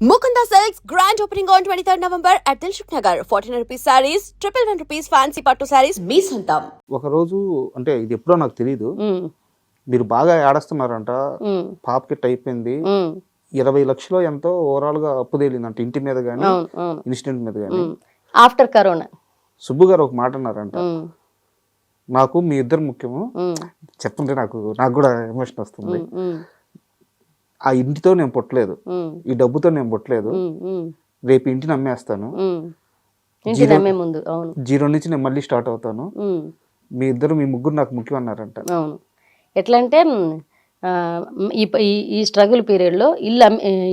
Mukunda Silks grand opening on 23rd November at Dilshuk Nagar. 1400 rupees sarees, triple one rupees fancy patto sarees, మీ సొంతం. ఒకరోజు అంటే ఇది ఎప్పుడో నాకు తెలియదు మీరు బాగా ఏడస్తున్నారంట. ఉమ్, పాపకి అయిపోయింది. ఉమ్, ఇరవై లక్షలు ఎంతో ఓవరాల్గా అప్పు తేలిందంట ఇంటి మీద అవును ఇన్సిడెంట్ మీద కానీ ఆఫ్టర్ కరోనా సుబ్బు గారు ఒక మాట అన్నారంట. నాకు మీ ఇద్దరు ముఖ్యము. చెప్తుంటే నాకు నాకు కూడా ఎమోషన్ వస్తుంది. ఆ ఇంటితో నేను పుట్టలేదు. ఈ డబ్బుతో నేను పుట్టలేదు. రేపు ఇంటిని అమ్మేస్తాను జీరో నుంచి నేను మళ్ళీ స్టార్ట్ అవుతాను. మీ ఇద్దరు మీ ముగ్గురు నాకు ముఖ్యం అన్నారంట. అవును. ఎట్లా అంటే ఈ స్ట్రగుల్ పీరియడ్లో ఇల్లు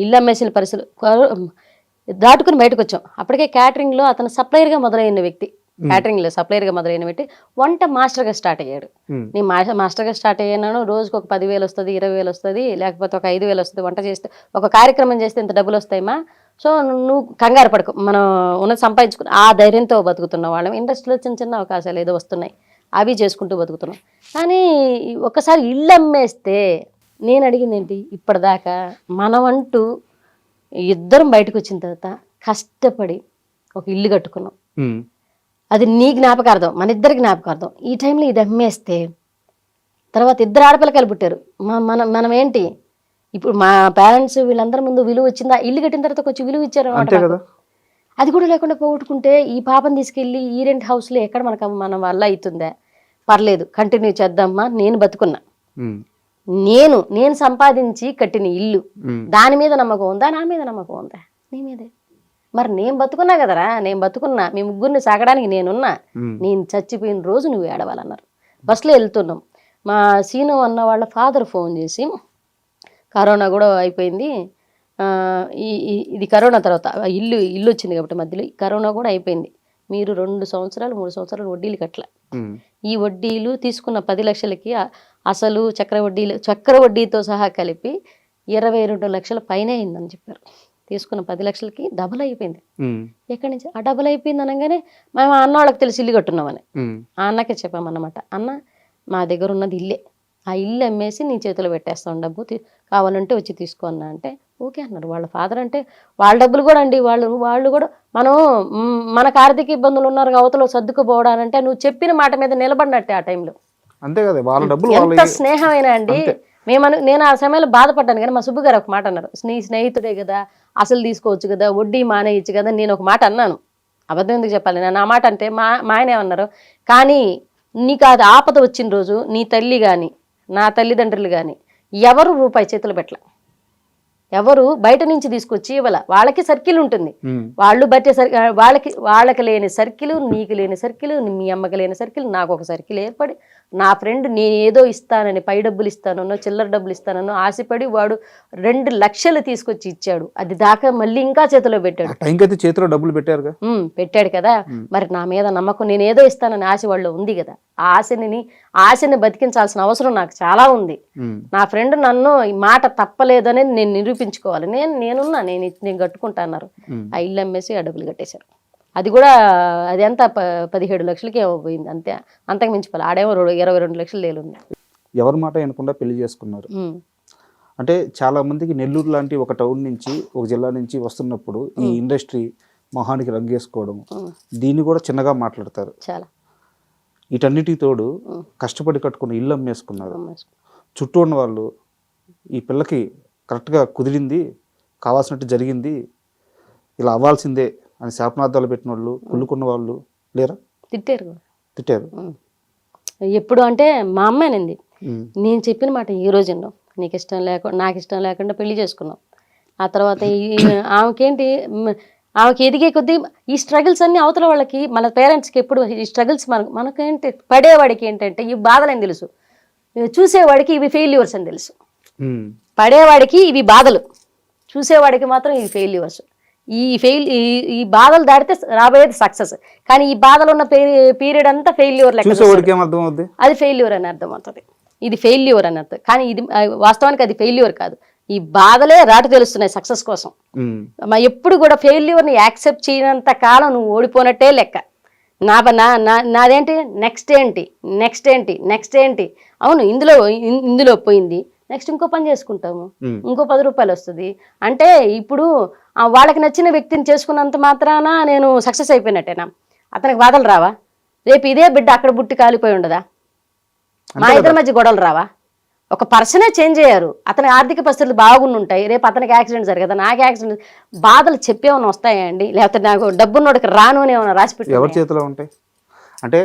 ఇల్లు అమ్మేసిన పరిస్థితులు దాటుకుని బయటకు వచ్చాం అప్పటికే క్యాటరింగ్లో అతను సప్లయర్గా మొదలైన వ్యక్తి. క్యాటరింగ్లో సప్లయర్గా మొదలైన వ్యక్తి వంట మాస్టర్గా స్టార్ట్ అయ్యాడు. ఉమ్, నేను మా మాస్టర్గా స్టార్ట్ అయ్యాను రోజుకు ఒక పదివేలు వస్తుంది ఇరవై వేలు వస్తుంది లేకపోతే ఒక ఐదు వేలు వస్తుంది వంట చేస్తే ఒక కార్యక్రమం చేస్తే ఇంత డబ్బులు వస్తాయమ్మా? సో నువ్వు కంగారు పడకు. మనం ఉన్నది సంపాదించుకుని ఆ ధైర్యంతో బతుకుతున్న వాళ్ళం. ఇండస్ట్రీలో చిన్న చిన్న అవకాశాలు ఏదో వస్తున్నాయి. అవి చేసుకుంటూ బతుకుతున్నాం. కానీ ఒకసారి ఇల్లు అమ్మేస్తే నేను అడిగింది ఏంటి? ఇప్పటిదాకా మనమంటూ ఇద్దరం బయటకు వచ్చిన తర్వాత కష్టపడి ఒక ఇల్లు కట్టుకున్నాం. అది నీ జ్ఞాపకార్థం మన ఇద్దరి జ్ఞాపకార్థం. ఈ టైంలో ఇది అమ్మేస్తే తర్వాత ఇద్దరు ఆడపిల్లకాయలు పుట్టారు. మా మన మనం ఏంటి ఇప్పుడు మా పేరెంట్స్ వీళ్ళందరి ముందు విలువ వచ్చిందా ఇల్లు కట్టిన తర్వాత కొంచెం విలువ ఇచ్చారు అది కూడా లేకుండా పోగొట్టుకుంటే ఈ పాపని తీసుకెళ్ళి ఈ రెంట్ హౌస్లో ఎక్కడ మనకు మన వల్ల అవుతుందా? పర్లేదు కంటిన్యూ చేద్దామా? నేను బతుకున్నా. నేను నేను సంపాదించి కట్టిన ఇల్లు. దాని మీద నమ్మకం ఉందా? నా మీద నమ్మకం ఉందా? నీ మీదే. మరి నేను బతుకున్నా కదరా? నేను బతుకున్నా. మీ ముగ్గురిని సాగడానికి నేనున్నా. నేను చచ్చిపోయిన రోజు నువ్వు ఏడవాలన్నారు. బస్సులో వెళ్తున్నాం. మా సీను అన్న వాళ్ళ ఫాదర్ ఫోన్ చేసి కరోనా కూడా అయిపోయింది. ఆ, ఈ ఈ- ఇది కరోనా తర్వాత ఇల్లు ఇల్లు వచ్చింది కాబట్టి మధ్యలో కరోనా కూడా అయిపోయింది. మీరు రెండు సంవత్సరాలు మూడు సంవత్సరాలు వడ్డీలు కట్టల. ఈ వడ్డీలు తీసుకున్న పది లక్షలకి అసలు చక్ర వడ్డీలు చక్ర వడ్డీతో సహా కలిపి ఇరవై రెండు లక్షల పైన అయిందని చెప్పారు. తీసుకున్న పది లక్షలకి డబుల్ అయిపోయింది. ఎక్కడి నుంచి? ఆ డబుల్ అయిపోయింది అనగానే మేము ఆ అన్న వాళ్ళకి తెలిసి ఇల్లు కట్టున్నామని. ఆ అన్నకే చెప్పామన్నమాట అన్న మా దగ్గర ఉన్నది ఇల్లే. ఆ ఇల్లు అమ్మేసి నీ చేతిలో పెట్టేస్తాం డబ్బు కావాలంటే వచ్చి తీసుకో అన్న. అంటే ఓకే అన్నారు. వాళ్ళ ఫాదర్ అంటే వాళ్ళ డబ్బులు కూడా అండి వాళ్ళు వాళ్ళు కూడా మనం మనకు ఆర్థిక ఇబ్బందులు ఉన్నారు అవతల సర్దుకుపోవడానంటే నువ్వు చెప్పిన మాట మీద నిలబడినట్టే ఆ టైంలో అంతే కదా వాళ్ళ డబ్బులు ఎంత స్నేహమైనా అండి మేము నేను ఆ సమయంలో బాధపడ్డాను కానీ మా సుబ్బు గారు ఒక మాట అన్నారు నీ స్నేహితుడే కదా అసలు తీసుకోవచ్చు కదా వడ్డీ మానేయచ్చు కదా నేను ఒక మాట అన్నాను. అబద్ధం ఎందుకు చెప్పాలి? నేను ఆ మాట అంటే మా మా ఆయన ఏమన్నారు? కానీ నీకు అది ఆపద వచ్చిన రోజు నీ తల్లి కానీ నా తల్లిదండ్రులు కానీ ఎవరు రూపాయి చేతులు పెట్టలే. ఎవరు బయట నుంచి తీసుకొచ్చి ఇవ్వాల. వాళ్ళకి సర్కిల్ ఉంటుంది. వాళ్ళు బట్టే సర్ వాళ్ళకి వాళ్ళకి లేని సర్కిల్ నీకు లేని సర్కిల్ మీ అమ్మకి లేని సర్కిల్ నాకు ఒక సర్కిల్ ఏర్పడి నా ఫ్రెండ్ నేను ఏదో ఇస్తానని పై డబ్బులు ఇస్తానన్నో చిల్లర డబ్బులు ఇస్తానన్నో ఆశపడి వాడు రెండు లక్షలు తీసుకొచ్చి ఇచ్చాడు. అది దాకా మళ్ళీ ఇంకా చేతిలో పెట్టాడు. చేతిలో డబ్బులు పెట్టారుగా? ఉమ్, పెట్టాడు కదా. మరి నా మీద నమ్మకం నేను ఏదో ఇస్తానని ఆశ వాళ్ళు ఉంది కదా. ఆ ఆశని ఆశని బతికించాల్సిన అవసరం నాకు చాలా ఉంది. నా ఫ్రెండ్ నన్ను ఈ మాట తప్పలేదని నేను నిరూపించుకోవాలి నేను నేనున్నా నేను నేను కట్టుకుంటా అన్నారు. ఆ ఇల్లు అమ్మేసి ఆ డబ్బులు కట్టేశారు. అది కూడా అది ఎంత పదిహేడు లక్షలకి ఏమో పోయింది అంతే. అంతకు మించిపోలే ఆడేమో ఇరవై రెండు లక్షలు లేలుంది ఎవరి మాట వినకుండా పెళ్ళి చేసుకున్నారు. అంటే చాలా మందికి నెల్లూరు లాంటి ఒక టౌన్ నుంచి ఒక జిల్లా నుంచి వస్తున్నప్పుడు ఈ ఇండస్ట్రీ మొహానికి రంగేసుకోవడం దీన్ని కూడా చిన్నగా మాట్లాడతారు. చాలా. వీటన్నిటికి తోడు కష్టపడి కట్టుకున్న ఇల్లు అమ్మేసుకున్నారు. అమ్మేసుకో. చుట్టూ ఉన్న వాళ్ళు ఈ పిల్లకి కరెక్ట్గా కుదిరింది కావాల్సినట్టు జరిగింది ఇలా అవ్వాల్సిందే అని శాపనార్థాలు పెట్టిన వాళ్ళు కుళ్ళుకున్న వాళ్ళు లేరా? తిట్టారు. తిట్టారు. ఎప్పుడు అంటే మా అమ్మాయినంది ఉమ్, నేను చెప్పిన మాట ఈ రోజు నీకు ఇష్టం లేకుండా నాకు ఇష్టం లేకుండా పెళ్ళి చేసుకున్నాం ఆ తర్వాత ఆమెకేంటి ఆమెకి ఎదిగే కొద్దీ ఈ స్ట్రగుల్స్ అన్ని అవతల వాళ్ళకి మన పేరెంట్స్కి ఎప్పుడు ఈ స్ట్రగుల్స్ మన మనకేంటి పడేవాడికి ఏంటంటే ఈ బాధలని తెలుసు. చూసేవాడికి ఇవి ఫెయిల్యూర్స్ అని తెలుసు. పడేవాడికి ఇవి బాధలు. చూసేవాడికి మాత్రం ఇవి ఫెయిల్యూర్స్ ఈ ఫెయిల్ ఈ బాధలు దాటితే రాబోయేది సక్సెస్ కానీ ఈ బాధలు ఉన్న పీరియడ్ అంతా ఫెయిల్యూర్ లెక్క అది ఫెయిల్యూర్ అని అర్థం అవుతుంది ఇది ఫెయిల్యూర్ అని అర్థం. కానీ ఇది వాస్తవానికి అది ఫెయిల్యూర్ కాదు. ఈ బాధలే రాటు తెలుస్తున్నాయి సక్సెస్ కోసం. ఎప్పుడు కూడా ఫెయిల్యూర్ని యాక్సెప్ట్ చేయనంత కాలం నువ్వు ఓడిపోయినట్టే లెక్క. నా బ- నా నా నాదేంటి? నెక్స్ట్ ఏంటి? నెక్స్ట్ ఏంటి? నెక్స్ట్ ఏంటి? అవును ఇందులో ఇందులో పోయింది. నెక్స్ట్ ఇంకో పని చేసుకుంటాము. ఇంకో పది రూపాయలు వస్తుంది. అంటే ఇప్పుడు వాళ్ళకి నచ్చిన వ్యక్తిని చేసుకున్నంత మాత్రాన నేను సక్సెస్ అయిపోయినట్టేనా? అతనికి బాధలు రావా? రేపు ఇదే బిడ్డ అక్కడ బుట్టి కాలిపోయి ఉండదా? మా ఇద్దరి మధ్య గొడవలు రావా? ఒక పర్సనే చేంజ్ అయ్యారు. అతని ఆర్థిక పరిస్థితులు బాగుండి ఉంటాయి రేపు అతనికి యాక్సిడెంట్ జరగదా? నాకు యాక్సిడెంట్ బాధలు చెప్పేమన్నా వస్తాయండి. లేకపోతే నాకు డబ్బున్నోడికి రాను అని ఏమైనా రాసి ఎవరి చేతిలో ఉంటాయి? అంటే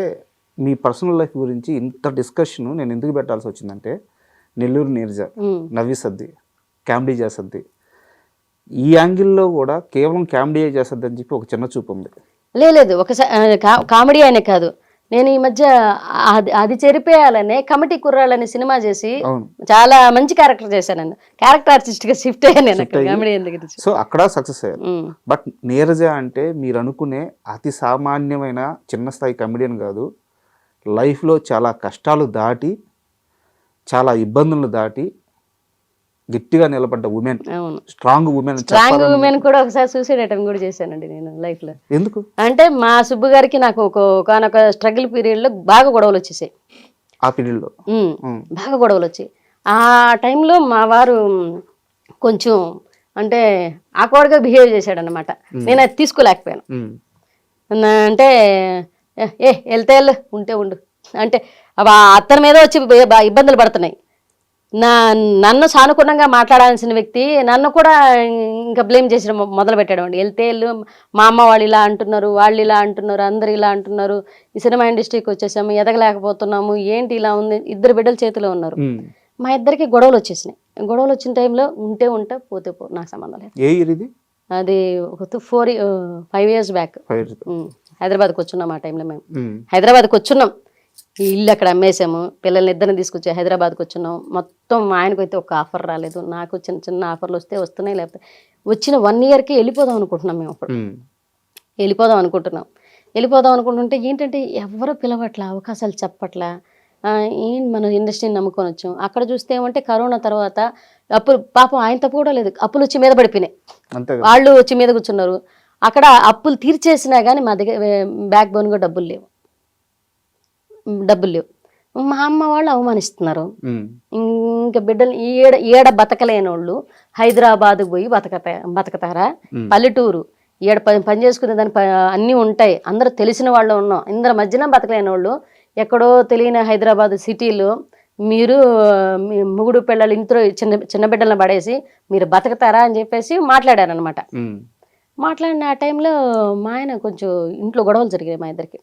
మీ పర్సనల్ లైఫ్ గురించి ఇంత డిస్కషన్ నేను ఎందుకు పెట్టాల్సి వచ్చిందంటే నెల్లూరు నీరజ నవ్వి సద్ది కామెడీ చేసద్ది. ఈ యాంగిల్లో కూడా కేవలం కామెడీ చేసద్ది అని చెప్పి ఒక చిన్న చూపు ఉంది. లేదు ఒకసారి కామెడీ అనే కాదు. నేను ఈ మధ్య అది అది చెరిపేయాలనే కమిటీ కుర్రాళ్ళని సినిమా చేసి చాలా మంచి క్యారెక్టర్ చేశాను క్యారెక్టర్ ఆర్టిస్ట్గా షిఫ్ట్ అయ్యాను సో అక్కడ సక్సెస్ అయ్యారు బట్ నీరజ అంటే మీరు అనుకునే అతి సామాన్యమైన చిన్న స్థాయి కమెడియన్ కాదు. లైఫ్లో చాలా కష్టాలు దాటి చాలా ఇబ్బందులను దాటి గట్టిగా నిలబడ్డ women strong women strong women కూడా ఒకసారి సూసైడ్ అటెంప్ట్ కూడా చేశానండి నేను లైఫ్లో. ఎందుకు? అంటే మా సుబ్బు గారికి నాకు ఒక ఒకనొక స్ట్రగుల్ పీరియడ్లో బాగా గొడవలు వచ్చేసాయి. ఆ పీరియడ్లో ఉమ్, బాగా గొడవలు వచ్చాయి. ఆ టైంలో మా వారు కొంచెం అంటే ఆక్వర్డ్గా బిహేవ్ చేశాడు అనమాట నేను అది తీసుకోలేకపోయాను. అంటే ఏ, వెళ్తే వెళ్ళు ఉంటే ఉండు. అంటే అత్తని మీద వచ్చి ఇబ్బందులు పడుతున్నాయి. నా నన్ను సానుకూలంగా మాట్లాడాల్సిన వ్యక్తి నన్ను కూడా ఇంకా బ్లేమ్ చేసిన మొదలు పెట్టాడు అండి. వెళ్తే వెళ్ళు మా అమ్మ వాళ్ళు ఇలా అంటున్నారు వాళ్ళు ఇలా అంటున్నారు అందరు ఇలా అంటున్నారు. ఈ సినిమా ఇండస్ట్రీకి వచ్చేసాము ఎదగలేకపోతున్నాము ఏంటి ఇలా ఉంది ఇద్దరు బిడ్డల చేతిలో ఉన్నారు. మా ఇద్దరికి గొడవలు వచ్చేసినాయి. గొడవలు వచ్చిన టైంలో ఉంటే ఉంటే పోతే పో నాకు సంబంధం లేదు. అది ఒక ఫోర్ ఫైవ్ ఇయర్స్ బ్యాక్. హైదరాబాద్కి వచ్చున్నాం ఆ టైంలో మేము. హైదరాబాద్కి వచ్చున్నాం. ఇల్లు అక్కడ అమ్మేసాము పిల్లల్ని ఇద్దరిని తీసుకొచ్చి హైదరాబాద్కి వచ్చున్నాం మొత్తం మా ఆయనకు అయితే ఒక ఆఫర్ రాలేదు. నాకు చిన్న చిన్న ఆఫర్లు వస్తే వస్తున్నాయి లేకపోతే వచ్చిన వన్ ఇయర్కి వెళ్ళిపోదాం అనుకుంటున్నాం మేము అప్పుడు. వెళ్ళిపోదాం అనుకుంటున్నాం. వెళ్ళిపోదాం అనుకుంటుంటే ఏంటంటే ఎవరు పిలవట్లా అవకాశాలు చెప్పట్లా. ఏం మనం ఇండస్ట్రీని నమ్ముకొని వచ్చాం. అక్కడ చూస్తే ఏమంటే కరోనా తర్వాత అప్పులు పాపం ఆయన తప్పు కూడా లేదు. అప్పులు వచ్చి మీద పడిపోయినాయి. వాళ్ళు వచ్చి మీద కూర్చున్నారు. అక్కడ అప్పులు తీర్చేసినా కానీ మా దగ్గర బ్యాక్ బోన్గా డబ్బులు లేవు. డబ్బులు లేవు. మా అమ్మ వాళ్ళు అవమానిస్తున్నారు. ఇంకా బిడ్డలు ఏడ ఏడ బతకలేని వాళ్ళు హైదరాబాద్కి పోయి బతకతా బతకతారా? పల్లెటూరు. ఏడ పని పని చేసుకునే దాని అన్నీ ఉంటాయి. అందరూ తెలిసిన వాళ్ళు ఉన్నాం. ఇందరి మధ్యన బతకలేని వాళ్ళు ఎక్కడో తెలియని హైదరాబాద్ సిటీలో మీరు మీ ముగుడు పిల్లలు ఇంట్లో చిన్న చిన్న బిడ్డలను పడేసి మీరు బతకతారా అని చెప్పేసి మాట్లాడారనమాట. మాట్లాడిన ఆ టైంలో మా ఆయన కొంచెం ఇంట్లో గొడవలు జరిగాయి మా ఇద్దరికి.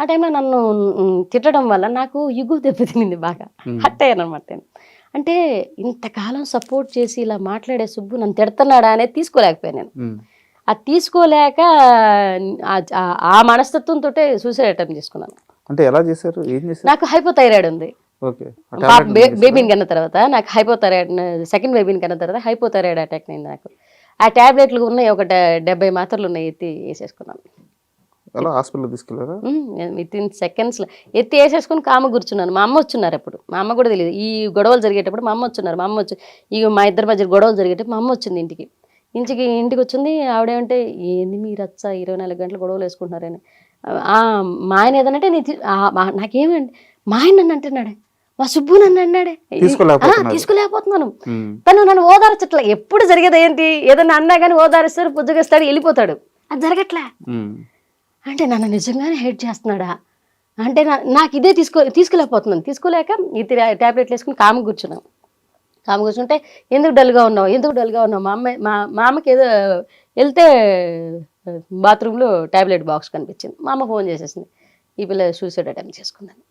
ఆ టైంలో నన్ను తిట్టడం వల్ల నాకు ఇగు దెబ్బతినింది బాగా. హట్ అయ్యాను అనమాట నేను. అంటే ఇంతకాలం సపోర్ట్ చేసి ఇలా మాట్లాడే సుబ్బు నన్ను తిడుతున్నాడా అనేది తీసుకోలేకపోయాను నేను. అది తీసుకోలేక ఆ- మనస్తత్వంతో సూసైడ్ అటెంప్ట్ చేసుకున్నాను. అంటే ఎలా చేశారు? ఏం చేశారు? నాకు హైపోథైరాయిడ్ ఉంది. బేబీని కన్న తర్వాత నాకు హైపోథైరాయిడ్ సెకండ్ బేబీని కన్న తర్వాత హైపోథైరాయిడ్ అటాక్ అయింది నాకు. ఆ టాబ్లెట్లు ఉన్నాయి ఒక డెబ్బై మాత్రలు ఉన్నాయి ఎత్తి వేసేసుకున్నాను. ఎలా హాస్పిటల్ తీసుకెళ్ళారా విత్ ఇన్ సెకండ్స్లో ఎత్తి వేసేసుకుని కామ కూర్చున్నాను. మా అమ్మ వచ్చున్నారు అప్పుడు. మా అమ్మ కూడా తెలియదు. ఈ గొడవలు జరిగేటప్పుడు మా అమ్మ వచ్చున్నారు. మా అమ్మ వచ్చి ఈ మా ఇద్దరి మధ్య గొడవలు జరిగేటప్పుడు మా అమ్మ వచ్చింది ఇంటికి. ఇంటికి ఇంటికి వచ్చింది. ఆవిడేమంటే ఏంది మీరు అచ్చ ఇరవై నాలుగు గంటలు గొడవలు వేసుకుంటున్నారని. ఆ, మా ఆయన ఏదనంటే నాకేమండి మా ఆయన నన్ను అంటున్నాడే. మా సుబ్బు నన్ను అన్నాడే. తీసుకోలేకపోతున్నాను. తను నన్ను ఓదార్చట్లే. ఎప్పుడు జరిగేది ఏంటి? ఏదన్నా అన్నా కానీ ఓదారిస్తాడు పుజ్జగిస్తాడు వెళ్ళిపోతాడు. అది జరగట్లే. అంటే నన్ను నిజంగానే హేట్ చేస్తున్నాడా? అంటే నా నాకు ఇదే తీసుకో తీసుకోలేకపోతున్నాను తీసుకోలేక ఈ ట్యాబ్లెట్లు వేసుకుని కామ కూర్చున్నాం. కామ కూర్చుంటే ఎందుకు డల్గా ఉన్నావు? ఎందుకు డల్గా ఉన్నావు? మా అమ్మ మా మా అమ్మకి ఏదో వెళ్తే బాత్రూంలో ట్యాబ్లెట్ బాక్స్ కనిపించింది. మా అమ్మ ఫోన్ చేసేసింది. ఈ పిల్ల సూసైడ్ అటెంప్ట్ చేసుకుందని.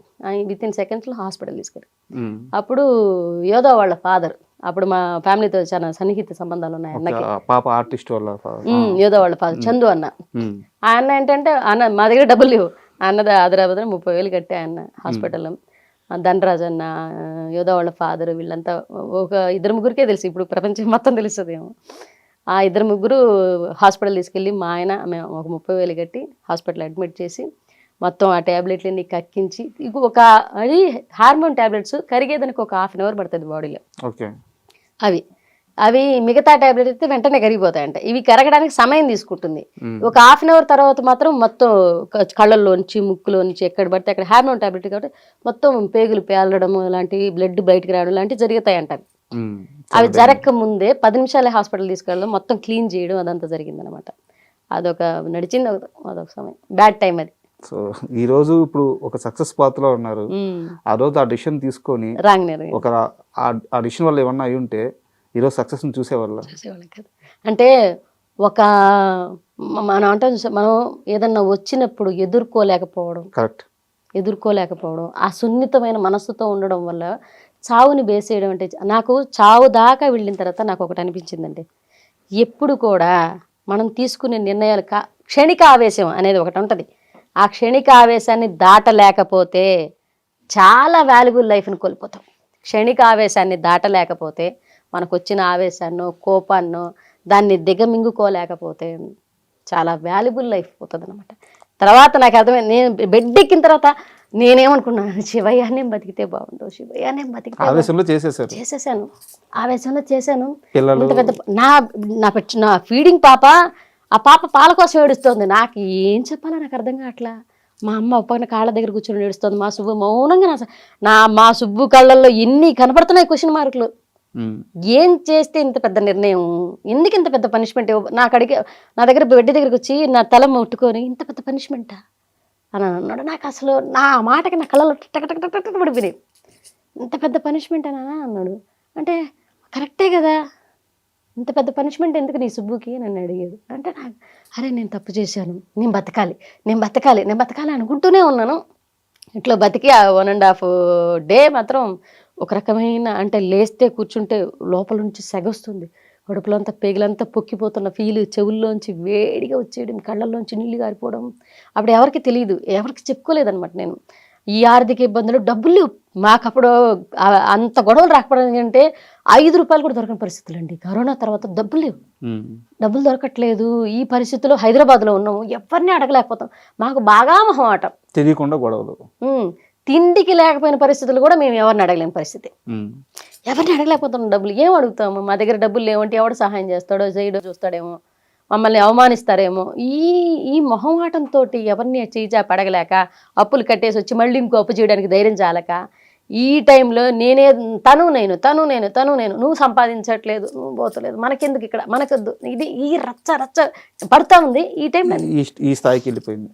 విత్ ఇన్ సెకండ్స్లో హాస్పిటల్ తీసుకెళ్ళి. అప్పుడు యోధా వాళ్ళ ఫాదర్ అప్పుడు మా ఫ్యామిలీతో చాలా సన్నిహిత సంబంధాలు ఉన్నాయి అన్నకి. పాప ఆర్టిస్ట్ ఉమ్, యోధా వాళ్ళ ఫాదర్ చందు అన్న. ఆ అన్న ఏంటంటే అన్న మా దగ్గర డబ్బులు లేవు. ఆ అన్నది ఆదరాబాద్ ముప్పై వేలు కట్టే అన్న హాస్పిటల్లో ధనరాజ్ అన్న యోధా వాళ్ళ ఫాదర్ వీళ్ళంతా ఒక ఇద్దరు ముగ్గురికే తెలుసు ఇప్పుడు ప్రపంచం మొత్తం తెలుస్తుందేమో. ఆ ఇద్దరు ముగ్గురు హాస్పిటల్ తీసుకెళ్ళి మా ఆయన మేము ఒక ముప్పై వేలు కట్టి హాస్పిటల్ అడ్మిట్ చేసి మొత్తం ఆ ట్యాబ్లెట్లన్నీ కక్కించి ఒక అది హార్మోన్ ట్యాబ్లెట్స్ కరిగేదానికి ఒక హాఫ్ అన్ అవర్ పడుతుంది బాడీలో. ఓకే. అవి. అవి మిగతా టాబ్లెట్ అయితే వెంటనే కరిగిపోతాయంట. ఇవి కరగడానికి సమయం తీసుకుంటుంది. ఒక హాఫ్ అన్ అవర్ తర్వాత మాత్రం మొత్తం కళ్ళల్లోంచి ముక్కులోంచి ఎక్కడ పడితే అక్కడ హార్మోన్ టాబ్లెట్ కాబట్టి మొత్తం పేగులు పేలడం ఇలాంటివి బ్లడ్ బయటికి రావడం లాంటివి జరుగుతాయి అంటారు ఉమ్. అవి జరగక ముందే పది నిమిషాలే హాస్పిటల్ తీసుకెళ్ళడం మొత్తం క్లీన్ చేయడం అదంతా జరిగిందనమాట అదొక నడిచింది ఒక- అదొక సమయం. బ్యాడ్ టైం అది. సో ఈ రోజు ఇప్పుడు ఒక సక్సెస్ పాత్రలో ఉన్నారు. మ్మ్. ఆ రోజు ఆ డిసిషన్ తీసుకొని ఒక ఆ- డిసిషన్ వల్ల ఏమన్నా అయి ఉంటే ఈరోజు సక్సెస్ని చూసేవాళ్ళ? అంటే ఒక మనం అంటాం మనం ఏదన్నా వచ్చినప్పుడు ఎదుర్కోలేకపోవడం. కరెక్ట్. ఎదుర్కోలేకపోవడం. ఆ సున్నితమైన మనస్సుతో ఉండడం వల్ల చావుని బేసేయడం అంటే నాకు చావు దాకా వెళ్ళిన తర్వాత నాకు ఒకటి అనిపించిందండి. ఎప్పుడు కూడా మనం తీసుకునే నిర్ణయాలు కా క్షణిక ఆవేశం అనేది ఒకటి ఉంటుంది. ఆ క్షణిక ఆవేశాన్ని దాటలేకపోతే చాలా వాల్యుబుల్ లైఫ్ని కోల్పోతాం. క్షణిక ఆవేశాన్ని దాటలేకపోతే మనకు వచ్చిన ఆవేశాన్నో కోపాన్నో దాన్ని దిగమింగుకోలేకపోతే చాలా వాల్యుబుల్ లైఫ్ పోతుంది అనమాట తర్వాత నాకు అర్థమైంది నేను బెడ్ ఎక్కిన తర్వాత నేనేమనుకున్నాను శివయ్యానే బతికితే బాగుండు శివయ్యానే బతికితే. ఆవేశంలో చేసేసాను ఆవేశంలో చేశాను. ఇంత పెద్ద నా నా నా ఫీడింగ్ పాప ఆ పాప పాల కోసం ఏడుస్తోంది. నాకు ఏం చెప్పాలో నాకు అర్థం కావట్లా. మా అమ్మ పక్కన కాళ్ళ దగ్గర కూర్చొని ఏడుస్తోంది. మా సుబ్బు మౌనంగా నా నా మా సుబ్బు కళ్ళల్లో ఎన్ని కనపడుతున్నాయి క్వశ్చన్ మార్కులు. ఏం చేస్తే ఇంత పెద్ద నిర్ణయం? ఎందుకు ఇంత పెద్ద పనిష్మెంట్? నాకు అడిగే నా దగ్గర బెడ్ దగ్గరికి వచ్చి నా తల ముట్టుకొని ఇంత పెద్ద పనిష్మెంటా? అని అన్నాడు. నాకు అసలు నా మాటకి నా కళ్ళలో టక టక టక టక పడిపోయినాయి. ఇంత పెద్ద పనిష్మెంట్ అని అన్నాడు. అంటే కరెక్టే కదా. ఇంత పెద్ద పనిష్మెంట్ ఎందుకు నీ సుబ్బుకి? నన్ను అడిగాడు. అంటే నాకు అరే నేను తప్పు చేశాను. నేను బతకాలి. నేను బతకాలి. నేను బతకాలి అనుకుంటూనే ఉన్నాను. ఇట్లా బతికి ఆ వన్ అండ్ హాఫ్ డే మాత్రం ఒక రకమైన అంటే లేస్తే కూర్చుంటే లోపల నుంచి సెగొస్తుంది కడుపులంతా పేగులంతా పొక్కిపోతున్న ఫీల్ చెవుల్లోంచి వేడిగా వచ్చేయడం కళ్ళల్లోంచి నీళ్ళు గారిపోవడం. అప్పుడు ఎవరికి తెలియదు ఎవరికి చెప్పుకోలేదన్నమాట నేను. ఈ ఆర్థిక ఇబ్బందులు డబ్బులు లేవు మాకు అప్పుడు ఆ- అంత గొడవలు రాకపోవడం అంటే ఐదు రూపాయలు కూడా దొరకని పరిస్థితులు అండి కరోనా తర్వాత డబ్బులు లేవు. డబ్బులు దొరకట్లేదు. ఈ పరిస్థితిలో హైదరాబాద్లో ఉన్నాము ఎవరిని అడగలేకపోతాం. మాకు బాగా మొహమాటం. తెలియకుండా గొడవలు. తిండికి లేకపోయిన పరిస్థితులు కూడా మేము ఎవరిని అడగలేని పరిస్థితి. ఎవరిని అడగలేకపోతున్నాం డబ్బులు? ఏం అడుగుతాము? మా దగ్గర డబ్బులు లేవంటే ఎవడు సహాయం చేస్తాడో చేయడో చూస్తాడేమో. మమ్మల్ని అవమానిస్తారేమో. ఈ ఈ మొహమాటంతో ఎవరిని చేజాపి అడగలేక అప్పులు కట్టేసి వచ్చి మళ్ళీ ఇంకో అప్పు చేయడానికి ధైర్యం చాలక ఈ టైంలో నేనే తను నేను తను నేను తను నేను నువ్వు సంపాదించట్లేదు నువ్వు పోతలేదు మనకెందుకు ఇక్కడ మనకొద్దు. ఇది ఈ రచ్చ రచ్చ పడుతా ఉంది ఈ టైంలో. ఈ స్థాయికి వెళ్ళిపోయింది.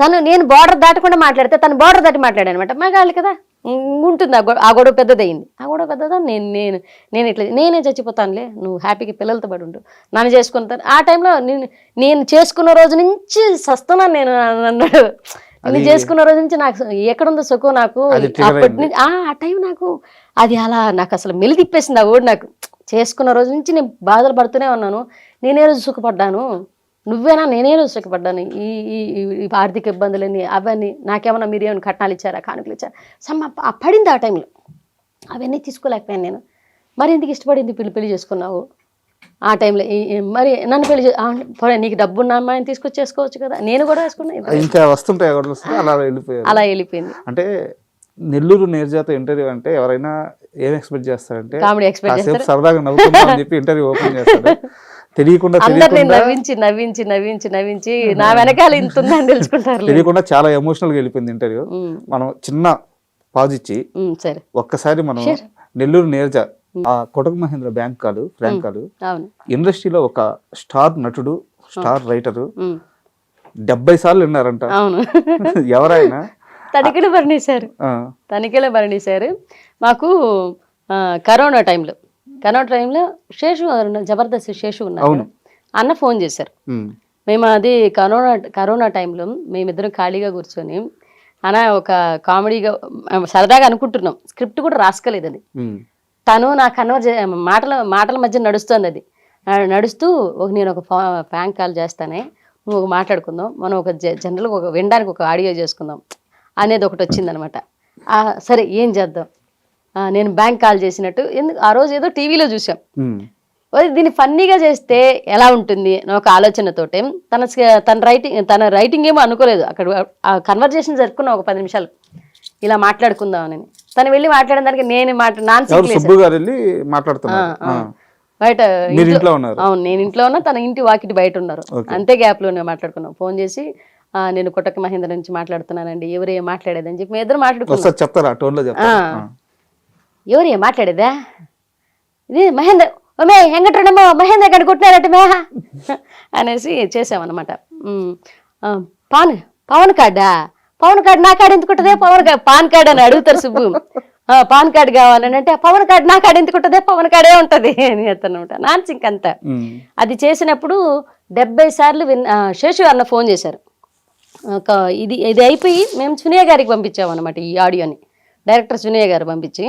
తను నేను బార్డర్ దాటకుండా మాట్లాడితే తను బార్డర్ దాటి మాట్లాడాను అనమాట మగాళ్ళు కదా? ఉంటుంది? ఆ గొడవ ఆ గొడవ పెద్దదయింది ఆ గొడవ పెద్దదా నేను నేను నేను ఇట్లా నేనే చచ్చిపోతానులే నువ్వు హ్యాపీగా పిల్లలతో పడి ఉండు. నన్ను చేసుకుంటాను ఆ టైంలో నేను నేను చేసుకున్న రోజు నుంచి సస్తున్నాను నేను అని అన్నాడు నేను చేసుకున్న రోజు నుంచి నాకు ఎక్కడుందో సుఖం నాకు అప్పటి. నుంచి ఆ ఆ టైం నాకు అది అలా నాకు అసలు మెలి తిప్పేసింది ఆ వర్డ్ నాకు. చేసుకున్న రోజు నుంచి నేను బాధలు పడుతూనే ఉన్నాను. నేనే రోజు సుఖపడ్డాను. నువ్వేనా నేనే రోజు సుఖపడ్డాను ఈ ఈ ఆర్థిక ఇబ్బందులని అవన్నీ నాకేమన్నా మీరు ఏమైనా కట్నాలు ఇచ్చారా కానుకలు ఇచ్చారా? సమ్ ఆ- ఆ పడింది ఆ టైంలో. అవన్నీ తీసుకోలేకపోయాను నేను. మరి ఎందుకు ఇష్టపడింది పెళ్ళి పెళ్ళి చేసుకున్నావు? ఆ టైంలో మరి నన్ను పెళ్ళి నీకు డబ్బు ఉన్న అమ్మాయిని తీసుకొచ్చి చేసుకోవచ్చు కదా. నేను కూడా వేసుకున్నా ఇంకా వస్తుంటాయి అలా వెళ్ళిపోయారు. అలా వెళ్ళిపోయింది. అంటే నెల్లూరు నేర్జాత ఇంటర్వ్యూ అంటే ఎవరైనా ఏం ఎక్స్పెక్ట్ చేస్తారంటే కామెడీ ఎక్స్పెక్ట్ కాసేపు సరదాగా నవ్వుకుందాం అని చెప్పి ఇంటర్వ్యూ ఓపెన్ చేస్తారు. తెలియకుండా నవ్వించి నవ్వించి నవ్వించి నవ్వించి నా వెనకాల ఇంత ఉందని తెలుసుకుంటారు తెలియకుండా చాలా ఎమోషనల్గా వెళ్ళిపోయింది ఇంటర్వ్యూ ఉమ్, మనం చిన్న పాజ్ ఇచ్చి సరే. ఒక్కసారి మనం నెల్లూరు నేర్జ ఆ కొటక్ మహేంద్ర బ్యాంక్ కాలు ఫ్రాంక్ కాలు ఇండస్ట్రీలో ఒక స్టార్ నటుడు స్టార్ రైటరు డెబ్బై సార్లు విన్నారంట. అవును. ఎవరైనా? తనిఖీలు భరణిశారు తనిఖీలు భరణిశారు మాకు కరోనా టైంలో కరోనా టైంలో శేషు జబర్దస్త్ శేషు ఉన్నారు. అన్న ఫోన్ చేశారు. మేము అది కరోనా కరోనా టైంలో మేమిద్దరం ఖాళీగా కూర్చొని అన్న ఒక కామెడీగా సరదాగా అనుకుంటున్నాం. స్క్రిప్ట్ కూడా రాసుకోలేదు అది. తను నా కన్వర్ మాటల మాటల మధ్య నడుస్తుంది అది. నడుస్తూ ఒక నేను ఒక ఫా- ఫ్యాంక్ కాల్ చేస్తానే నువ్వు ఒక మాట్లాడుకుందాం. మనం ఒక జనరల్గా ఒక వినడానికి ఒక ఆడియో చేసుకుందాం. అనేది ఒకటి వచ్చిందనమాట. సరే ఏం చేద్దాం? నేను బ్యాంక్ కాల్ చేసినట్టు. ఎందుకు? ఆ రోజు ఏదో టీవీలో చూసాం దీన్ని ఫన్నీగా చేస్తే ఎలా ఉంటుంది? అని ఒక ఆలోచనతోటే తన తన రైటింగ్ తన రైటింగ్ ఏమో అనుకోలేదు. అక్కడ ఆ కన్వర్జేషన్ జరుపుకున్న ఒక పది నిమిషాలు. ఇలా మాట్లాడుకుందాం అని. తను వెళ్ళి మాట్లాడిన దానికి నేను మాట నాన్ ఎవరు? సుబ్బు గారు వెళ్ళి మాట్లాడుతున్నారు. ఆ, ఆ, బయట ఇంట్లో అవును నేను ఇంట్లో ఉన్నా తన ఇంటి వాకిటి బయట ఉన్నారు. అంతే గ్యాప్లోనే మాట్లాడుకున్నాం. ఫోన్ చేసి "ఆ, నేను కొట్టక మహేంద్ర నుంచి మాట్లాడుతున్నానండి. ఎవరు ఏం మాట్లాడేదని చెప్పి మేము ఇద్దరు మాట్లాడుకున్నాం ఒకసారి చెప్తారా టోన్లో చెప్తారా ఆ. ఎవరు ఏం మాట్లాడేదా? ఇది మహేంద్ర ఓమే ఎంగటమ్మో మహేంద్ర గడి కొట్టినారట మేహ అనేసి చేసామన్నమాట పాన్ పవన్ కార్డా? పవన్ కార్డు నా కార్డు ఎందుకు ఉంటుందే పవన్ కార్డు పాన్ కార్డు అని అడుగుతారు సుబ్బు. ఆ, పాన్ కార్డు కావాలని అంటే పవన్ కార్డు నా కార్డు ఎందుకు ఉంటుందే పవన్ కార్డే ఉంటది అని చెప్తానమాట నాన్స్ ఇంకంతా. అది చేసినప్పుడు డెబ్బై సార్లు విన్ శేషు అన్న ఫోన్ చేశారు. ఒక ఇది ఇది అయిపోయి మేము సునీయ గారికి పంపించాము అనమాట ఈ ఆడియోని. డైరెక్టర్ సునీయ గారు పంపించి.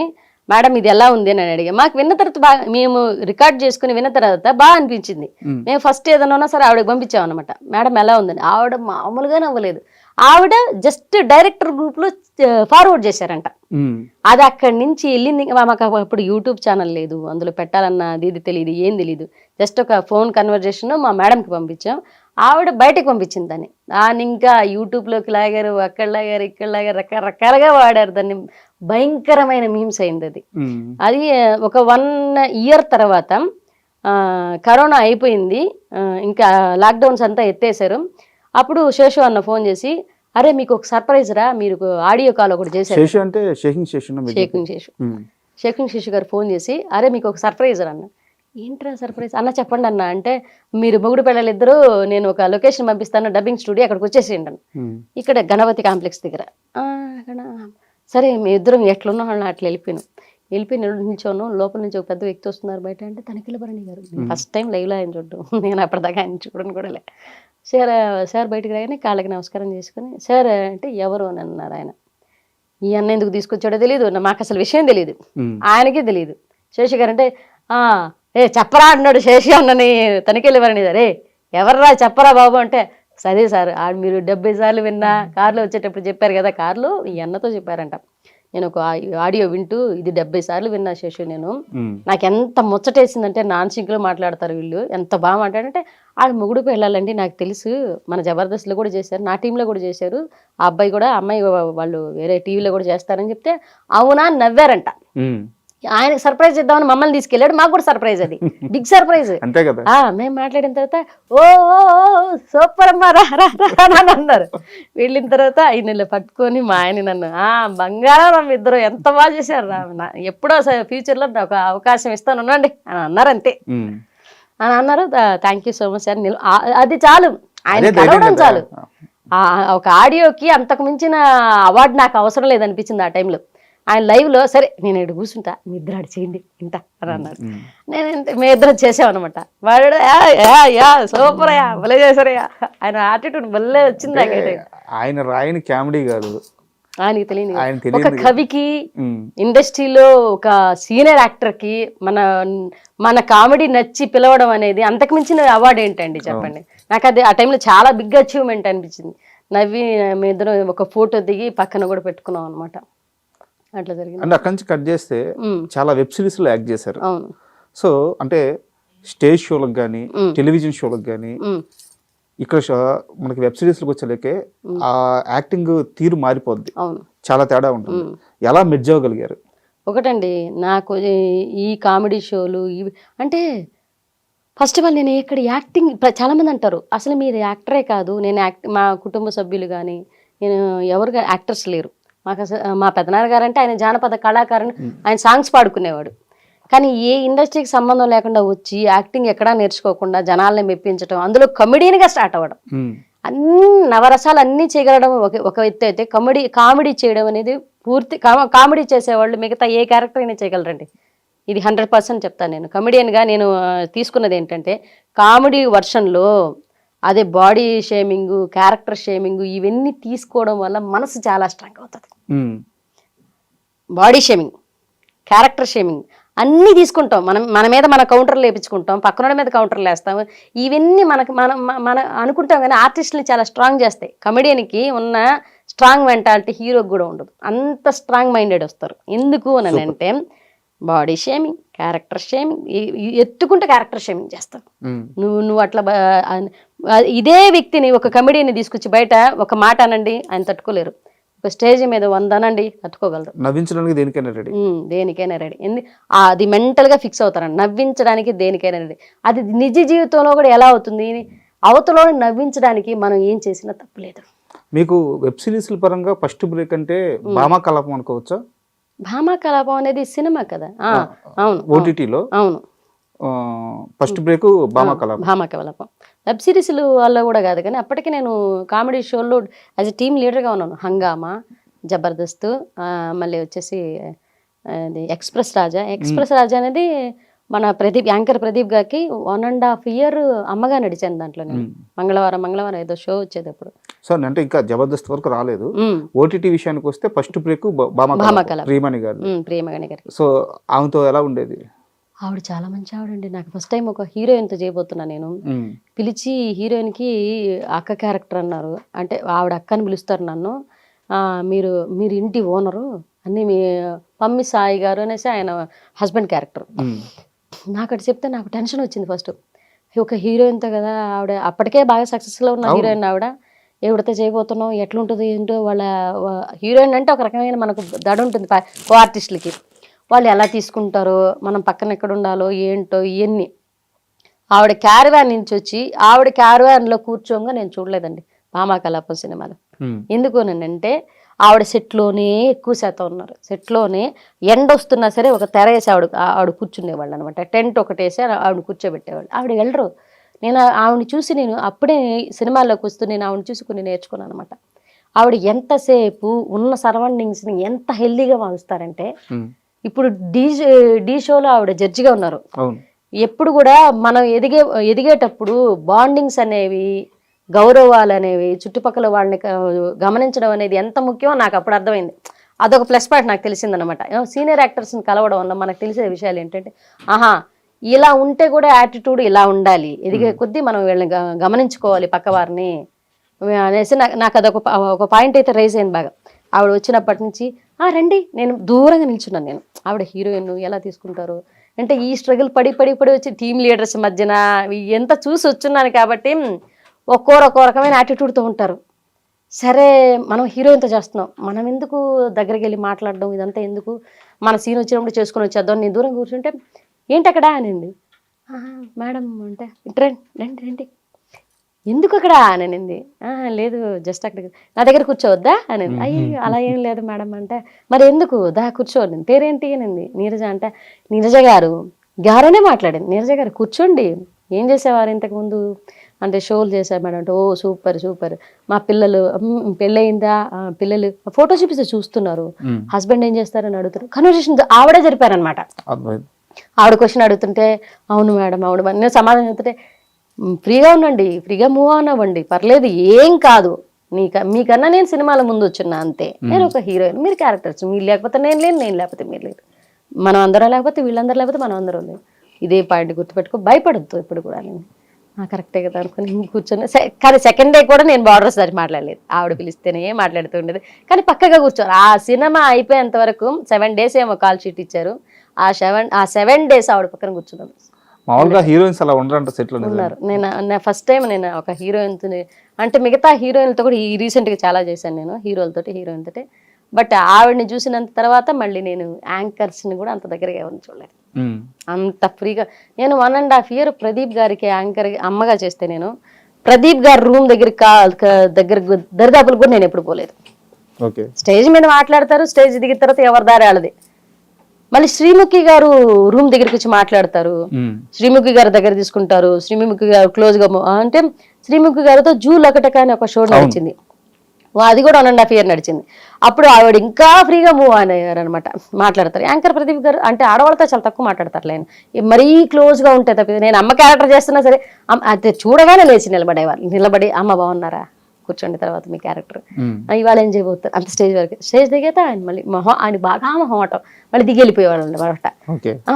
మేడం ఇది ఎలా ఉంది? అని అడిగా. మాకు విన్న తర్వాత బాగా మేము రికార్డ్ చేసుకుని విన్న తర్వాత బాగా అనిపించింది. మేము. ఫస్ట్ ఏదైనా ఉన్నా సరే ఆవిడకి పంపించాం అనమాట మేడం ఎలా ఉందని? ఆవిడ మామూలుగానే అవ్వలేదు ఆవిడ జస్ట్ డైరెక్టర్ గ్రూప్లో ఫార్వర్డ్ చేశారంట. అది అక్కడి నుంచి వెళ్ళింది. మాకు అప్పుడు యూట్యూబ్ ఛానల్ లేదు. అందులో పెట్టాలన్న ఇది తెలియదు ఏం తెలియదు జస్ట్ ఒక ఫోన్ కన్వర్జేషన్ మా మేడంకి పంపించాం. ఆవిడ బయటకు పంపించింది దాన్ని. దాన్ని ఇంకా యూట్యూబ్లోకి లాగారు అక్కడ లాగారు ఇక్కడ లాగారు రకరకాలుగా వాడారు. దాన్ని భయంకరమైన మీమ్స్ అయింది అది. అది ఒక వన్ ఇయర్ తర్వాత ఆ, కరోనా అయిపోయింది. ఇంకా లాక్డౌన్స్ అంతా ఎత్తేసారు. అప్పుడు శేషు అన్న ఫోన్ చేసి అరే మీకు ఒక సర్ప్రైజ్ రా మీరు ఆడియో కాల్ ఒకటి చేశారు. అంటే shaking Seshu shaking Seshu. Shaking Seshu garu phone చేసి అరే మీకు ఒక సర్ప్రైజ్ అన్న ఏంట్రా సర్ప్రైజ్? అన్న చెప్పండి అన్న. అంటే మీరు మొగుడు పిల్లలిద్దరూ నేను ఒక లొకేషన్ పంపిస్తాను డబ్బింగ్ స్టూడియో అక్కడికి వచ్చేసేయండి ఇక్కడ గణపతి కాంప్లెక్స్ దగ్గర. "ఆ, అక్కడ సరే మీ ఇద్దరం ఎట్లున్నా వాళ్ళని అట్లా వెళ్ళిపోయాను. వెళ్ళిపోయి నిల్- నిల్చోను. లోపల నుంచి ఒక పెద్ద వ్యక్తి వస్తున్నారు బయట అంటే తనిఖీల భరణి గారు. ఫస్ట్ టైం లైవ్లో ఆయన చూడడం. నేను అప్పటిదాకా ఆయన చూడను కూడా లే. సార్ సార్ బయటికి రాగానే కాళ్ళకి నమస్కారం చేసుకుని సార్ అంటే ఎవరు? అని అన్నారు ఆయన. ఈ అన్న ఎందుకు తీసుకొచ్చాడో తెలియదు మాకు అసలు విషయం తెలియదు ఆయనకే తెలియదు శేషి గారు అంటే "ఆ, ఏ చెప్పరా అన్నాడు శేషి అన్నని తనిఖీలు ఇవ్వరని. రే ఎవర్రా చెప్పరా బాబు అంటే సరే సార్ మీరు డెబ్బై సార్లు విన్నా కార్లో వచ్చేటప్పుడు చెప్పారు కదా కార్లో ఈ అన్నతో చెప్పారంట. నేను ఒక ఆడియో వింటూ ఇది డెబ్బై సార్లు విన్నా శేషు నేను. నాకు ఎంత ముచ్చటేసిందంటే నాన్ సింక్లో మాట్లాడతారు వీళ్ళు. ఎంత బాగా మాట్లాడంటే ఆ మొగుడు వెళ్ళాలండి నాకు తెలుసు. మన జబర్దస్త్లో కూడా చేశారు నా టీంలో కూడా చేశారు. ఆ అబ్బాయి కూడా అమ్మాయి వాళ్ళు వేరే టీవీలో కూడా చేస్తారని చెప్తే అవునా నవ్వారంట. ఆయనకి సర్ప్రైజ్ ఇద్దామని మమ్మల్ని తీసుకెళ్ళాడు. మాకు కూడా సర్ప్రైజ్ అది. బిగ్ సర్ప్రైజ్ అంతే కదా? ఆ మేము మాట్లాడిన తర్వాత ఓ సూపర్ అమ్మా రా అని అన్నారు. వెళ్ళిన తర్వాత ఆయన పట్టుకొని మా ఆయన నన్ను ఆ బంగారం ఇద్దరు ఎంత బాగా చేశారు రా ఎప్పుడో ఫ్యూచర్లో ఒక అవకాశం ఇస్తాను ఉండండి అని అన్నారు అంతే. అని అన్నారు థ్యాంక్ యూ సో మచ్ ఆ- అది చాలు. ఆయన కలవడం. చాలు. ఆ ఒక ఆడియోకి అంతకు మించిన అవార్డు నాకు అవసరం లేదనిపించింది ఆ టైంలో ఆయన live లో సరే నేను ఇక్కడ కూర్చుంటా మీ ఇద్దరు ఆడు చేయండి ఇంత అని అన్నారు నేను ఇంత- మేము ఇద్దరం చేసామన్నమాట. వాడు "యా, సూపర్ అయ్యా భలే చేశారయ్యా ఆయన ఆటిట్యూడ్ భలే వచ్చింది ఆయన రాయని కామెడీ కాదు. ఆయనకి తెలియదు ఒక కవికి. ఇండస్ట్రీలో ఒక సీనియర్ యాక్టర్కి మన మన కామెడీ నచ్చి పిలవడం అనేది అంతకు మించిన అవార్డు ఏంటండి చెప్పండి? నాకు అది ఆ టైంలో చాలా బిగ్ అచీవ్మెంట్ అనిపించింది. నవ్వి మీ ఇద్దరం ఒక ఫోటో దిగి పక్కన కూడా పెట్టుకున్నాం అనమాట అట్లా జరిగింది. అంటే అక్కడి నుంచి కట్ చేస్తే చాలా వెబ్ సిరీస్లో యాక్ట్ చేశారు. అవును. సో అంటే స్టేజ్ షోలకు కానీ టెలివిజన్ షోలకు కానీ ఇక్కడ షో- మనకి వెబ్ సిరీస్లకు వచ్చేలకే ఆ యాక్టింగ్ తీరు మారిపోద్ది. అవును. చాలా తేడా ఉంటుంది. ఎలా మెర్జ్ అవ్వగలిగారు? ఒకటండి నాకు ఈ- కామెడీ షోలు ఇవి అంటే ఫస్ట్ ఆఫ్ ఆల్ నేను ఇక్కడ యాక్టింగ్ ప్ర- చాలా మంది అంటారు అసలు మీరు యాక్టరే కాదు నేను యాక్ట్ మా కుటుంబ సభ్యులు కానీ నేను ఎవరు యాక్టర్స్ లేరు. మాకు అసలు మా పెదనాన్న గారు అంటే ఆయన జానపద కళాకారుని ఆయన సాంగ్స్ పాడుకునేవాడు. కానీ ఏ ఇండస్ట్రీకి సంబంధం లేకుండా వచ్చి యాక్టింగ్ ఎక్కడా నేర్చుకోకుండా జనాల్ని మెప్పించడం అందులో కమెడీన్గా స్టార్ట్ అవ్వడం. అన్ని నవరసాలు అన్నీ చేయగలడం ఒక ఒక ఎత్తు అయితే కామెడీ కామెడీ చేయడం అనేది పూర్తి కామెడీ చేసేవాళ్ళు మిగతా ఏ క్యారెక్టర్ అయినా చేయగలరండి. ఇది హండ్రెడ్ పర్సెంట్ చెప్తాను నేను. కమెడియన్గా నేను తీసుకున్నది ఏంటంటే కామెడీ వర్షన్లో అదే బాడీ షేమింగ్ క్యారెక్టర్ షేమింగ్ ఇవన్నీ తీసుకోవడం వల్ల మనసు చాలా స్ట్రాంగ్ అవుతుంది. బాడీ షేమింగ్ క్యారెక్టర్ షేమింగ్ అన్నీ తీసుకుంటాం. మనం మన మీద మన కౌంటర్లు వేపించుకుంటాం. పక్కన మీద కౌంటర్లు వేస్తాం. ఇవన్నీ మనకు మనం మన అనుకుంటాం కానీ ఆర్టిస్ట్ని చాలా స్ట్రాంగ్ చేస్తాయి. కమెడియన్కి ఉన్న స్ట్రాంగ్ మెంటాలిటీ హీరోకి కూడా ఉండదు. అంత స్ట్రాంగ్ మైండెడ్ వస్తారు. ఎందుకు అని అంటే బాడీ షేమింగ్ క్యారెక్టర్ షేమింగ్ ఎత్తుకుంటే క్యారెక్టర్ షేమింగ్ చేస్తాం. నువ్వు నువ్వు అట్లా ఇదే వ్యక్తిని ఒక కమెడీని తీసుకొచ్చి బయట ఒక మాట అనండి ఆయన తట్టుకోలేరు. ఒక స్టేజ్ మీద వందనండి తట్టుకోగలరు. నవ్వించడానికి దేనికైనా రెడీ. దేనికైనా రెడీ. ఎందు అది మెంటల్గా ఫిక్స్ అవుతారండి నవ్వించడానికి దేనికైనా రెడీ. అది నిజ జీవితంలో కూడా ఎలా అవుతుంది? అవతలో నవ్వించడానికి మనం ఏం చేసినా తప్పులేదు. మీకు వెబ్ సిరీస్ల పరంగా ఫస్ట్ బ్రేక్ అంటే భామా కలాపం అనుకోవచ్చా? భామా కలాపం అనేది సినిమా కదా. అవును. ఓటీటీలో అవును. First break Bhama Kalapam. Bhama Kalapam. Web సిరీస్లు వల్ల కూడా కాదు. కానీ అప్పటికి నేను కామెడీ షోలో యాజ్ ఎ టీమ్ లీడర్గా ఉన్నాను. హంగామా జబర్దస్త్ మళ్ళీ వచ్చేసి అది ఎక్స్ప్రెస్ రాజా. ఎక్స్ప్రెస్ రాజా అనేది మన ప్రదీప్ యాంకర్ ప్రదీప్ గారికి వన్ అండ్ హాఫ్ ఇయర్ అమ్మగా నడిచాను దాంట్లో నేను. మంగళవారం మంగళవారం ఏదో షో వచ్చేది అప్పుడు సో అంటే ఇంకా జబర్దస్త్ వరకు రాలేదు. ఓటీటీ విషయానికి వస్తే ఫస్ట్ బ్రేక్ భామా భామా కలాపం కలాపం. ప్రియమణి గారు ఉమ్, ప్రియమగని గారికి. సో ఆమెతో ఎలా ఉండేది? ఆవిడ చాలా మంచి ఆవిడండి. నాకు ఫస్ట్ టైం ఒక హీరోయిన్తో చేయబోతున్నా నేను. పిలిచి హీరోయిన్కి అక్క క్యారెక్టర్ అన్నారు. అంటే ఆవిడ అక్క అని పిలుస్తారు నన్ను. ఆ, మీరు మీరు ఇంటి ఓనరు అన్నీ మీ పమ్మి సాయి గారు అనేసి ఆయన హస్బెండ్ క్యారెక్టర్ నాకు అటు చెప్తే నాకు టెన్షన్ వచ్చింది ఫస్ట్ ఒక హీరోయిన్తో కదా ఆవిడ అప్పటికే బాగా సక్సెస్ఫుల్ ఉన్న హీరోయిన్ ఆవిడ. ఎవడితో చేయబోతున్నాం ఎట్లుంటుంది ఏంటో వాళ్ళ హీరోయిన్ అంటే ఒక రకమైన మనకు దడ ఉంటుంది కో ఆర్టిస్టులకి వాళ్ళు ఎలా తీసుకుంటారో మనం పక్కన ఎక్కడ ఉండాలో ఏంటో ఇవన్నీ ఆవిడ క్యారవాన్ నుంచి వచ్చి ఆవిడ క్యారవాన్లో కూర్చోగా నేను చూడలేదండి భామా కలాపం సినిమాలో. ఉమ్, ఎందుకు అంటే ఆవిడ సెట్లోనే ఎక్కువ శాతం ఉన్నారు. సెట్లోనే ఎండ వస్తున్నా సరే ఒక తెర వేసి ఆవిడ ఆవిడ కూర్చునేవాళ్ళు అనమాట టెంట్ ఒకటి వేసి ఆవిడ కూర్చోబెట్టేవాళ్ళు. ఆవిడ వెళ్ళరు. నేను ఆవిడని చూసి నేను అప్పుడే సినిమాల్లోకి వస్తూ నేను ఆవిడని చూసి కొన్ని నేర్చుకున్నాను అనమాట ఆవిడ ఎంతసేపు ఉన్న సరౌండింగ్స్ని ఎంత హెల్దీగా మారుస్తారంటే ఇప్పుడు డీ డీ షోలో ఆవిడ జడ్జిగా ఉన్నారు. ఎప్పుడు కూడా మనం ఎదిగే ఎదిగేటప్పుడు బాండింగ్స్ అనేవి గౌరవాలు అనేవి చుట్టుపక్కల వాళ్ళని గమనించడం అనేది ఎంత ముఖ్యమో నాకు అప్పుడు అర్థమైంది. అదొక ప్లస్ పాయింట్ నాకు తెలిసిందనమాట సీనియర్ యాక్టర్స్ని కలవడం వల్ల మనకు తెలిసే విషయాలు ఏంటంటే ఆహా ఇలా ఉంటే కూడా యాటిట్యూడ్ ఇలా ఉండాలి. ఎదిగే కొద్దీ మనం వీళ్ళని గమనించుకోవాలి పక్క వారిని అనేసి నాకు నాకు అదొక ఒక పాయింట్ అయితే రైజ్ అయింది బాగా. ఆవిడ వచ్చినప్పటి నుంచి "ఆ, రండి నేను దూరంగా నిల్చున్నాను నేను. ఆవిడ హీరోయిన్ ఎలా తీసుకుంటారు? అంటే ఈ స్ట్రగుల్ పడి పడి పడి వచ్చి టీమ్ లీడర్స్ మధ్యన ఎంత చూసి వచ్చున్నాను కాబట్టి ఒక్కోరు ఒక్కో రకమైన యాటిట్యూడ్తో ఉంటారు. సరే మనం హీరోయిన్తో చేస్తున్నాం. మనం ఎందుకు దగ్గరికి వెళ్ళి మాట్లాడడం? ఇదంతా ఎందుకు? మన సీన్ వచ్చినప్పుడు చేసుకొని వచ్చేద్దాం. నేను దూరం కూర్చుంటే ఏంటి అక్కడ? అనింది. మేడం అంటే రండి రండి రండి. ఎందుకు అక్కడ అని అనింది. "ఆ, లేదు జస్ట్ అక్కడ నా దగ్గర కూర్చోవద్దా అనింది. అయ్యి అలా ఏం లేదు మేడం అంటే మరి ఎందుకు? దా కూర్చోండి పేరేంటి అనింది. నీరజ అంటే నీరజ గారు గారనే మాట్లాడింది. నీరజ గారు కూర్చోండి. ఏం చేసేవారు ఇంతకు ముందు? అంటే షోలు చేశారు మేడం అంటే ఓ సూపర్ సూపర్. మా పిల్లలు "మ్మ్, పెళ్ళయిందా? పిల్లలు ఫోటో చూపిస్తే చూస్తున్నారు. హస్బెండ్ ఏం చేస్తారని అడుగుతారు. కన్వర్జేషన్ ఆవిడే జరిపారనమాట ఆవిడ క్వశ్చన్ అడుగుతుంటే అవును మేడం అవును నేను సమాధానం చెప్తుంటే "మ్, ఫ్రీగా ఉండండి ఫ్రీగా మూవ్ ఆన్ అవ్వండి. పర్లేదు ఏం కాదు. నీక మీకన్నా నేను సినిమాల ముందు వచ్చిన అంతే. నేను ఒక హీరోయిన్. మీరు క్యారెక్టర్స్. మీరు లేకపోతే నేను లేను నేను లేకపోతే మీరు లేరు. మనం అందరం లేకపోతే వీళ్ళందరూ లేకపోతే మనం అందరం లేరు ఇదే పాయింట్ గుర్తుపెట్టుకో భయపడద్దు ఇప్పుడు కూడా నేను. "ఆ, కరెక్టే కదా అనుకుని కూర్చొని కానీ సెకండ్ డే కూడా నేను బార్డర్ సరి మాట్లాడలేదు. ఆవిడ పిలిస్తేనే మాట్లాడుతూ ఉండేది. కానీ పక్కగా కూర్చోరు ఆ సినిమా అయిపోయేంత వరకు సెవెన్ డేస్ ఏమో కాల్ షీట్ ఇచ్చారు. ఆ సెవెన్ ఆ సెవెన్ డేస్ ఆవిడ పక్కన కూర్చున్నాను మామూలుగా హీరోయిన్స్ అలా ఉండరంట సెట్లో ఉన్నారు. నేను ఫస్ట్ టైం నేను ఒక హీరోయిన్తో అంటే మిగతా హీరోయిన్లతో కూడా ఈ రీసెంట్గా చాలా చేశాను నేను హీరోలతోటి హీరోయిన్ తోటి బట్ ఆవిడని చూసినంత తర్వాత మళ్ళీ నేను యాంకర్స్ని కూడా అంత దగ్గరగా ఎవరిని చూడలేదు. అంత ఫ్రీగా నేను one and half year Pradeep గారికి యాంకర్ అమ్మగా చేస్తే నేను ప్రదీప్ గారి రూమ్ దగ్గరికి కా దగ్గర దరిదాపులకు కూడా నేను ఎప్పుడు పోలేదు. స్టేజ్ మీద మాట్లాడతారు స్టేజ్ దిగిన తర్వాత ఎవరి దారి వాళ్ళది. మళ్ళీ శ్రీముఖి గారు రూమ్ దగ్గరికి వచ్చి మాట్లాడతారు. శ్రీముఖి గారి దగ్గర తీసుకుంటారు. శ్రీముఖి గారు క్లోజ్గా అంటే శ్రీముఖి గారితో జూ లకటక అని ఒక షో నడిచింది. అది కూడా వన్ అండ్ హాఫ్ ఇయర్ నడిచింది. అప్పుడు ఆవిడ ఇంకా ఫ్రీగా మూవ్ అని అయ్యారు అనమాట మాట్లాడతారు. యాంకర్ ప్రదీప్ గారు అంటే ఆడవాళ్ళతో చాలా తక్కువ మాట్లాడతారు ఆయన. మరీ క్లోజ్గా ఉంటే తప్పితే నేను అమ్మ క్యారెక్టర్ చేస్తున్నా సరే అది చూడగానే లేచి నిలబడేవాళ్ళు. నిలబడి అమ్మ బాగున్నారా? కూర్చోండి తర్వాత మీ క్యారెక్టర్. ఇవాళ ఏం చేయబోతారు అంత స్టేజ్ వరకు. స్టేజ్ దిగాక ఆయన మళ్ళీ మొహం ఆయన బాగా మొహమాటం. మళ్ళీ దిగి వెళ్ళిపోయేవాళ్ళు అనమాట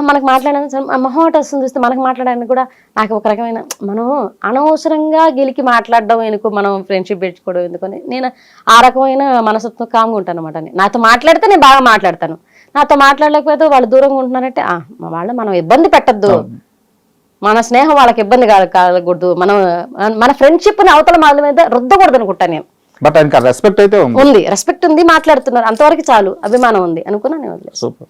మనకు మాట్లాడడానికి మొహమాట వస్తుంది చూస్తే మనకు మాట్లాడడానికి కూడా నాకు ఒక రకమైన మనం అనవసరంగా గెలికి మాట్లాడడం ఎందుకు మనం ఫ్రెండ్షిప్ పెంచుకోవడం ఎందుకని నేను ఆ రకమైన మనసత్వం కామ్గా ఉంటాను అనమాట నాతో మాట్లాడితే నేను బాగా మాట్లాడతాను. నాతో మాట్లాడలేకపోతే వాళ్ళు దూరంగా ఉంటున్నారంటే వాళ్ళ మనం ఇబ్బంది పెట్టద్దు. మన స్నేహం వాళ్ళకి ఇబ్బంది కలగకూడదు మనం మన ఫ్రెండ్షిప్ని అవతల వాళ్ళ మీద రుద్దకూడదు అనుకుంటాను నేను. బట్ రెస్పెక్ట్ అయితే ఉంది. రెస్పెక్ట్ ఉంది మాట్లాడుతున్నారు. అంతవరకు చాలు. అభిమానం ఉంది. అనుకున్నా నేను సూపర్